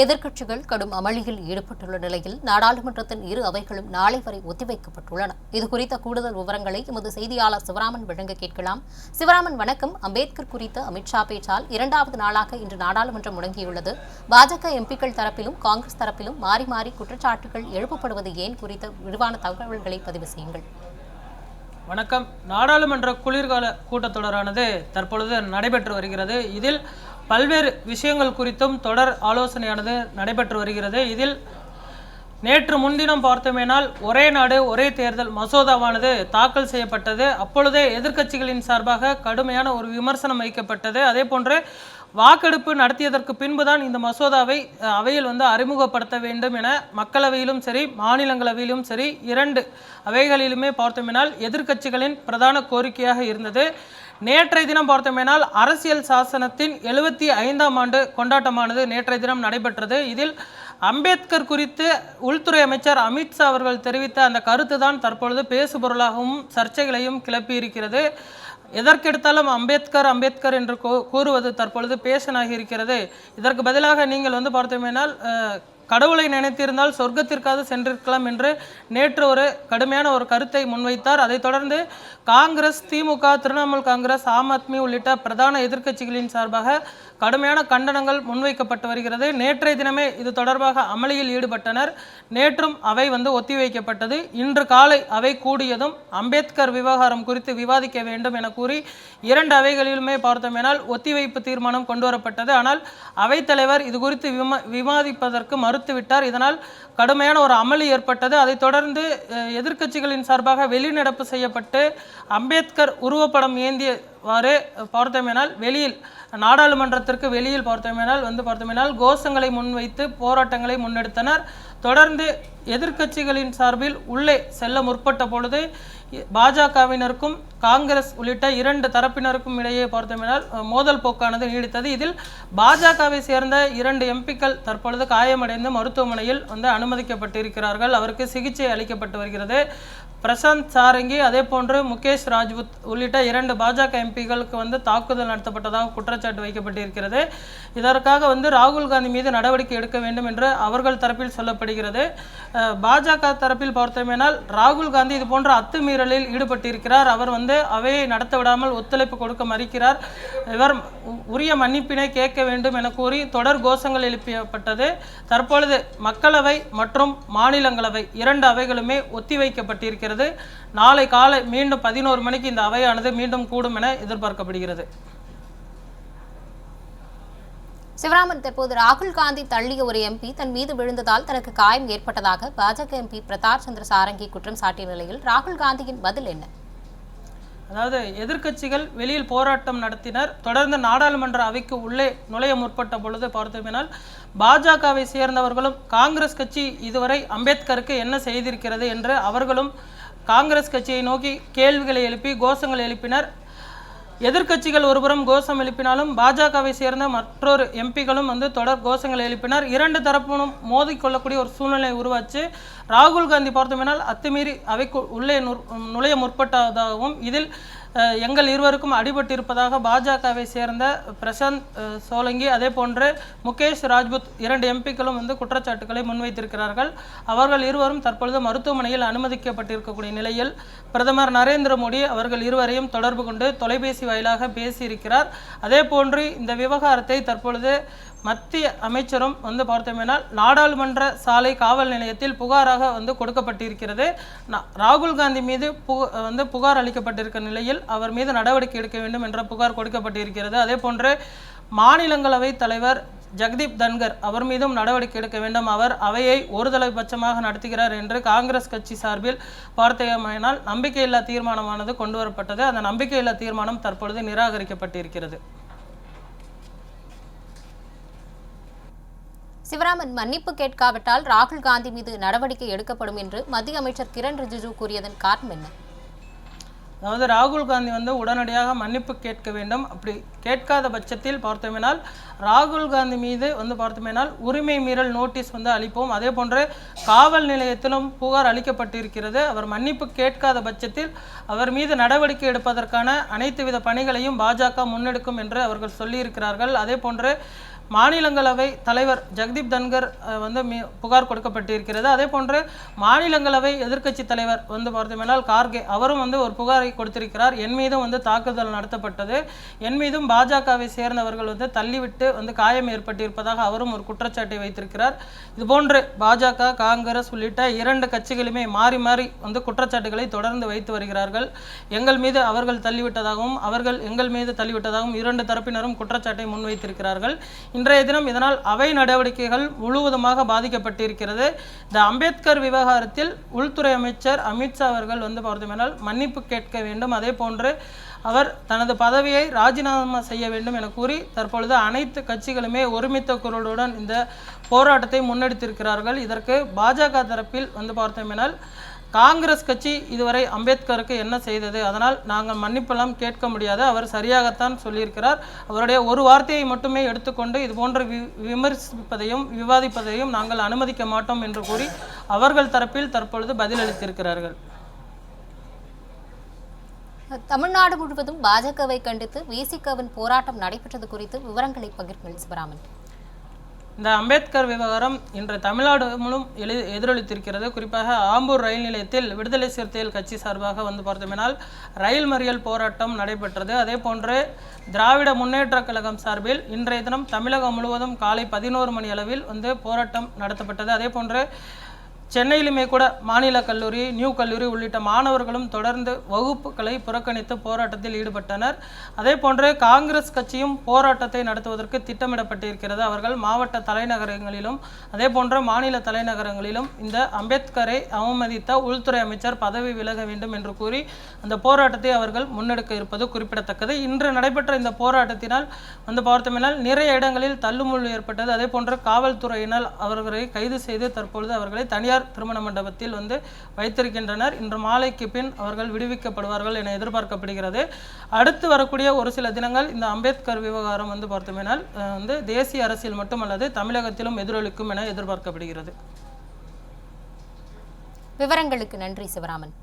எதிர்க்கட்சிகள் கடும் அமளியில் ஈடுபட்டுள்ள நிலையில் நாடாளுமன்றத்தின் இரு அவைகளும் நாளை வரை ஒத்திவைக்கப்பட்டுள்ளன. இது குறித்த கூடுதல் விவரங்களை எமது செய்தியாளர் சிவராமன் வழங்க கேட்கலாம். சிவராமன் வணக்கம். அம்பேத்கர் குறித்த அமித்ஷா பேச்சால் இரண்டாவது நாளாக இன்று நாடாளுமன்றம் முடங்கியுள்ளது. பாஜக எம்பிக்கள் தரப்பிலும் காங்கிரஸ் தரப்பிலும் மாறி மாறி குற்றச்சாட்டுகள் எழுப்பப்படுவது ஏன் குறித்த விரிவான தகவல்களை பதிவு செய்யுங்கள். வணக்கம். நாடாளுமன்ற குளிர்கால கூட்டத்தொடரானது தற்பொழுது நடைபெற்று வருகிறது. இதில் பல்வேறு விஷயங்கள் குறித்தும் தொடர் ஆலோசனையானது நடைபெற்று வருகிறது. இதில் நேற்று முன்தினம் பார்த்தோமேனால் ஒரே நாடு ஒரே தேர்தல் மசோதாவானது தாக்கல் செய்யப்பட்டது. அப்பொழுதே எதிர்க்கட்சிகளின் சார்பாக கடுமையான ஒரு விமர்சனம் வைக்கப்பட்டது. அதே போன்று வாக்கெடுப்பு நடத்தியதற்கு பின்புதான் இந்த மசோதாவை அவையில் வந்து அறிமுகப்படுத்த வேண்டும் என மக்களவையிலும் சரி மாநிலங்களவையிலும் சரி இரண்டு அவைகளிலுமே பார்த்தோமேனால் எதிர்க்கட்சிகளின் பிரதான கோரிக்கையாக இருந்தது. நேற்றைய தினம் பார்த்தோமேனால் அரசியல் சாசனத்தின் எழுபத்தி ஐந்தாம் ஆண்டு கொண்டாட்டமானது நேற்றைய தினம் நடைபெற்றது. இதில் அம்பேத்கர் குறித்து உள்துறை அமைச்சர் அமித்ஷா அவர்கள் தெரிவித்த அந்த கருத்து தான் தற்பொழுது பேசுபொருளாகவும் சர்ச்சைகளையும் கிளப்பியிருக்கிறது. எதற்கெடுத்தாலும் அம்பேத்கர் அம்பேத்கர் என்று கூறுவது தற்பொழுது பேசனாகி இருக்கிறது இதற்கு பதிலாக நீங்கள் வந்து பார்த்தோமேனால் கடவுளை நினைத்திருந்தால் சொர்க்கத்திற்காக சென்றிருக்கலாம் என்று நேற்று ஒரு கடுமையான ஒரு கருத்தை முன்வைத்தார். அதைத் தொடர்ந்து காங்கிரஸ் திமுக திரிணாமுல் காங்கிரஸ் ஆம் ஆத்மி உள்ளிட்ட பிரதான எதிர்க்கட்சிகளின் சார்பாக கடுமையான கண்டனங்கள் முன்வைக்கப்பட்டு வருகிறது. நேற்றைய தினமே இது தொடர்பாக அமளியில் ஈடுபட்டனர். நேற்றும் அவை வந்து ஒத்திவைக்கப்பட்டது இன்று காலை அவை கூடியதும் அம்பேத்கர் விவகாரம் குறித்து விவாதிக்க வேண்டும் என கூறி இரண்டு அவைகளிலுமே பார்த்தோமேனால் ஒத்திவைப்பு தீர்மானம் கொண்டு வரப்பட்டது. ஆனால் அவைத்தலைவர் இது குறித்து விமா விவாதிப்பதற்கு மறுத்துவிட்டார். இதனால் கடுமையான ஒரு அமளி ஏற்பட்டது. அதைத் தொடர்ந்து எதிர்க்கட்சிகளின் சார்பாக வெளிநடப்பு செய்யப்பட்டு அம்பேத்கர் உருவப்படம் ஏந்தியவாறு பார்த்தோமேனால் வெளியில் நாடாளுமன்றத்திற்கு வெளியில் பார்த்தோமேனால் வந்து பார்த்தோமேனால் கோஷங்களை முன்வைத்து போராட்டங்களை முன்னெடுத்தனர். தொடர்ந்து எதிர்க்கட்சிகளின் சார்பில் உள்ளே செல்ல முற்பட்ட பொழுது பாஜகவினருக்கும் காங்கிரஸ் உள்ளிட்ட இரண்டு தரப்பினருக்கும் இடையே பொறுத்தமினால் மோதல் போக்கானது நீடித்தது. இதில் பாஜகவை சேர்ந்த இரண்டு எம்பிக்கள் தற்பொழுது காயமடைந்து மருத்துவமனையில் வந்து அனுமதிக்கப்பட்டிருக்கிறார்கள். அவருக்கு சிகிச்சை அளிக்கப்பட்டு வருகிறது. பிரசாந்த் சாரங்கி அதே போன்று முகேஷ் ராஜ்புத் உள்ளிட்ட இரண்டு பாஜக எம்பிகளுக்கு வந்து தாக்குதல் நடத்தப்பட்டதாக குற்றச்சாட்டு வைக்கப்பட்டிருக்கிறது. இதற்காக வந்து ராகுல் காந்தி மீது நடவடிக்கை எடுக்க வேண்டும் என்று அவர்கள் தரப்பில் சொல்லப்படுகிறது. பாஜக தரப்பில் பார்த்தோமேனால் ராகுல் காந்தி இது போன்ற அத்துமீறலில் ஈடுபட்டிருக்கிறார். அவர் வந்து அவையை நடத்த விடாமல் ஒத்துழைப்பு கொடுக்க மறுக்கிறார். இவர் உரிய மன்னிப்பினை கேட்க வேண்டும் என கூறி தொடர் கோஷங்கள் எழுப்பப்பட்டது தற்பொழுது மக்களவை மற்றும் மாநிலங்களவை இரண்டு அவைகளுமே ஒத்திவைக்கப்பட்டிருக்கிறது. நாளை காலை மீண்டும் பதினோரு மணிக்கு இந்த அவையானது மீண்டும் கூடும் என எதிர்பார்க்கப்படுகிறது. சிவராமன் தற்போது ராகுல் காந்தி தள்ளிய ஒரு எம்பி தன் மீது விழுந்ததால் தனக்கு காயம் ஏற்பட்டதாக பாஜக எம்பி பிரதாப் சந்திர சாரங்கி குற்றம் சாட்டிய நிலையில் ராகுல் காந்தியின் பதில் என்ன? அதாவது எதிர்க்கட்சிகள் வெளியில் போராட்டம் நடத்தினர். தொடர்ந்து நாடாளுமன்ற அவைக்கு உள்ளே நுழைய முற்பட்ட பொழுது பார்த்தோமேனால் பாஜகவை சேர்ந்தவர்களும் காங்கிரஸ் கட்சி இதுவரை அம்பேத்கருக்கு என்ன செய்திருக்கிறது என்று அவர்களும் காங்கிரஸ் கட்சியை நோக்கி கேள்விகளை எழுப்பி கோஷங்கள் எழுப்பினர். எதிர்க்கட்சிகள் ஒருபுறம் கோஷம் எழுப்பினாலும் பாஜகவை சேர்ந்த மற்றொரு எம்பிகளும் வந்து தொடர் கோஷங்கள் எழுப்பினர். இரண்டு தரப்பினும் மோதிக்கொள்ளக்கூடிய ஒரு சூழ்நிலை உருவாச்சு. ராகுல் காந்தி பார்த்தோம்னால் அத்துமீறி அவைக்கு உள்ளே நுழைய முற்பட்டதாகவும் இதில் எங்கள் இருவருக்கும் அடிபட்டிருப்பதாக பாஜகவை சேர்ந்த பிரசாந்த் சோலங்கி அதே போன்று முகேஷ் ராஜ்புத் இரண்டு எம்பிக்களும் வந்து குற்றச்சாட்டுகளை முன்வைத்திருக்கிறார்கள். அவர்கள் இருவரும் தற்பொழுது மருத்துவமனையில் அனுமதிக்கப்பட்டிருக்கக்கூடிய நிலையில் பிரதமர் நரேந்திர மோடி அவர்கள் இருவரையும் தொடர்பு கொண்டு தொலைபேசி வாயிலாக பேசியிருக்கிறார். அதே போன்று இந்த விவகாரத்தை தற்பொழுது மத்திய அமைச்சரும் வந்து பார்த்தோமேனால் நாடாளுமன்ற சாலை காவல் நிலையத்தில் புகாராக வந்து கொடுக்கப்பட்டிருக்கிறது. ராகுல் காந்தி மீது பு வந்து புகார் அளிக்கப்பட்டிருக்க நிலையில் அவர் மீது நடவடிக்கை எடுக்க வேண்டும் என்ற புகார் கொடுக்கப்பட்டிருக்கிறது. அதே போன்று மாநிலங்களவை தலைவர் ஜெகதீப் தன்கர் அவர் மீதும் நடவடிக்கை எடுக்க வேண்டும். அவர் அவையை ஒருதலைபட்சமாக நடத்துகிறார் என்று காங்கிரஸ் கட்சி சார்பில் பார்த்தேமானால் நம்பிக்கையில்லா தீர்மானமானது கொண்டு வரப்பட்டது. அந்த நம்பிக்கையில்லா தீர்மானம் தற்பொழுது நிராகரிக்கப்பட்டிருக்கிறது. சிவராமன் மன்னிப்பு கேட்காவிட்டால் ராகுல் காந்தி மீது நடவடிக்கை எடுக்கப்படும் என்று மத்திய அமைச்சர் கிரண் ரிஜிஜு கூறியதன் காரணம் என்ன? அதாவது ராகுல் காந்தி வந்து உடனடியாக மன்னிப்பு கேட்க வேண்டும். அப்படி கேட்காத பட்சத்தில் பார்த்தோமேனால் ராகுல் காந்தி மீது வந்து பார்த்தோமேனால் உரிமை மீறல் நோட்டீஸ் வந்து அளிப்போம். அதே போன்று காவல் நிலையத்திலும் புகார் அளிக்கப்பட்டிருக்கிறது. அவர் மன்னிப்பு கேட்காத பட்சத்தில் அவர் மீது நடவடிக்கை எடுப்பதற்கான அனைத்து வித பணிகளையும் பாஜக முன்னெடுக்கும் என்று அவர்கள் சொல்லியிருக்கிறார்கள். அதே போன்று மாநிலங்களவை தலைவர் ஜெகதீப் தன்கர் வந்து புகார் கொடுக்கப்பட்டிருக்கிறது. அதே போன்று மாநிலங்களவை எதிர்க்கட்சி தலைவர் வந்து பார்த்தோம்னால் கார்கே அவரும் வந்து ஒரு புகாரை கொடுத்திருக்கிறார். என் மீதும் வந்து தாக்குதல் நடத்தப்பட்டது. என் மீதும் பாஜகவை சேர்ந்தவர்கள் வந்து தள்ளிவிட்டு வந்து காயம் ஏற்பட்டிருப்பதாக அவரும் ஒரு குற்றச்சாட்டை வைத்திருக்கிறார். இதுபோன்று பாஜக காங்கிரஸ் உள்ளிட்ட இரண்டு கட்சிகளுமே மாறி மாறி வந்து குற்றச்சாட்டுகளை தொடர்ந்து வைத்து வருகிறார்கள். எங்கள் மீது அவர்கள் தள்ளிவிட்டதாகவும் அவர்கள் எங்கள் மீது தள்ளிவிட்டதாகவும் இரண்டு தரப்பினரும் குற்றச்சாட்டை முன்வைத்திருக்கிறார்கள். இன்றைய தினம் இதனால் அவை நடவடிக்கைகள் முழுவதுமாக பாதிக்கப்பட்டிருக்கிறது. இந்த அம்பேத்கர் விவகாரத்தில் உள்துறை அமைச்சர் அமித்ஷா அவர்கள் வந்து பார்த்தோம்னால் மன்னிப்பு கேட்க வேண்டும். அதே போன்று அவர் தனது பதவியை ராஜினாமா செய்ய வேண்டும் என கூறி தற்பொழுது அனைத்து கட்சிகளுமே ஒருமித்த குரலுடன் இந்த போராட்டத்தை முன்னெடுத்திருக்கிறார்கள். இதற்கு பாஜக தரப்பில் வந்து பார்த்தோம்னால் காங்கிரஸ் கட்சி இதுவரை அம்பேத்கருக்கு என்ன செய்தது? அதனால் நாங்கள் மன்னிப்பெல்லாம் கேட்க முடியாது. அவர் சரியாகத்தான் சொல்லியிருக்கிறார். அவருடைய ஒரு வார்த்தையை மட்டுமே எடுத்துக்கொண்டு இது போன்ற வி விமர்சிப்பதையும் விவாதிப்பதையும் நாங்கள் அனுமதிக்க மாட்டோம் என்று கூறி அவர்கள் தரப்பில் தற்பொழுது பதிலளித்திருக்கிறார்கள். தமிழ்நாடு முழுவதும் பாஜகவை கண்டித்து விசிகவின் போராட்டம் நடைபெற்றது குறித்து விவரங்களை பகிர்ங்கள் சிவராமன். இந்த அம்பேத்கர் விவகாரம் இன்று தமிழ்நாடு முழும் எழு எதிரொலித்திருக்கிறது. குறிப்பாக ஆம்பூர் ரயில் நிலையத்தில் விடுதலை சிறுத்தைகள் கட்சி சார்பாக வந்து பார்த்தோமெனால் ரயில் மறியல் போராட்டம் நடைபெற்றது. அதே போன்று திராவிட முன்னேற்றக் கழகம் சார்பில் இன்றைய தினம் தமிழகம் முழுவதும் காலை பதினோரு மணி அளவில் வந்து போராட்டம் நடத்தப்பட்டது. அதே போன்று சென்னையிலுமே கூட மாநில கல்லூரி நியூ கல்லூரி உள்ளிட்ட மாணவர்களும் தொடர்ந்து வகுப்புகளை புறக்கணித்து போராட்டத்தில் ஈடுபட்டனர். அதே போன்று காங்கிரஸ் கட்சியும் போராட்டத்தை நடத்துவதற்கு திட்டமிடப்பட்டிருக்கிறது. அவர்கள் மாவட்ட தலைநகரங்களிலும் அதே போன்ற மாநில தலைநகரங்களிலும் இந்த அம்பேத்கரை அவமதித்த உள்துறை அமைச்சர் பதவி விலக வேண்டும் என்று கூறி அந்த போராட்டத்தை அவர்கள் முன்னெடுக்க இருப்பது குறிப்பிடத்தக்கது. இன்று நடைபெற்ற இந்த போராட்டத்தினால் வந்து பார்த்தோமெனால் நிறைய இடங்களில் தள்ளுமுள்ளு ஏற்பட்டது. அதே போன்று காவல்துறையினால் அவர்களை கைது செய்து தற்பொழுது அவர்களை தனியார் திருமண மண்டபத்தில் வந்து வைத்திருக்கின்றனர். இன்று மாலைக்கு பின் அவர்கள் விடுவிக்கப்படுவார்கள் என எதிர்பார்க்கப்படுகிறது. அடுத்து வரக்கூடிய ஒரு சில தினங்கள் இந்த அம்பேத்கர் விவகாரம் வந்து பார்த்தோமேனால் வந்து தேசிய அரசியல் மட்டுமல்லது தமிழகத்திலும் எதிரொலிக்கும் என எதிர்பார்க்கப்படுகிறது. விவரங்களுக்கு நன்றி சிவராமன்.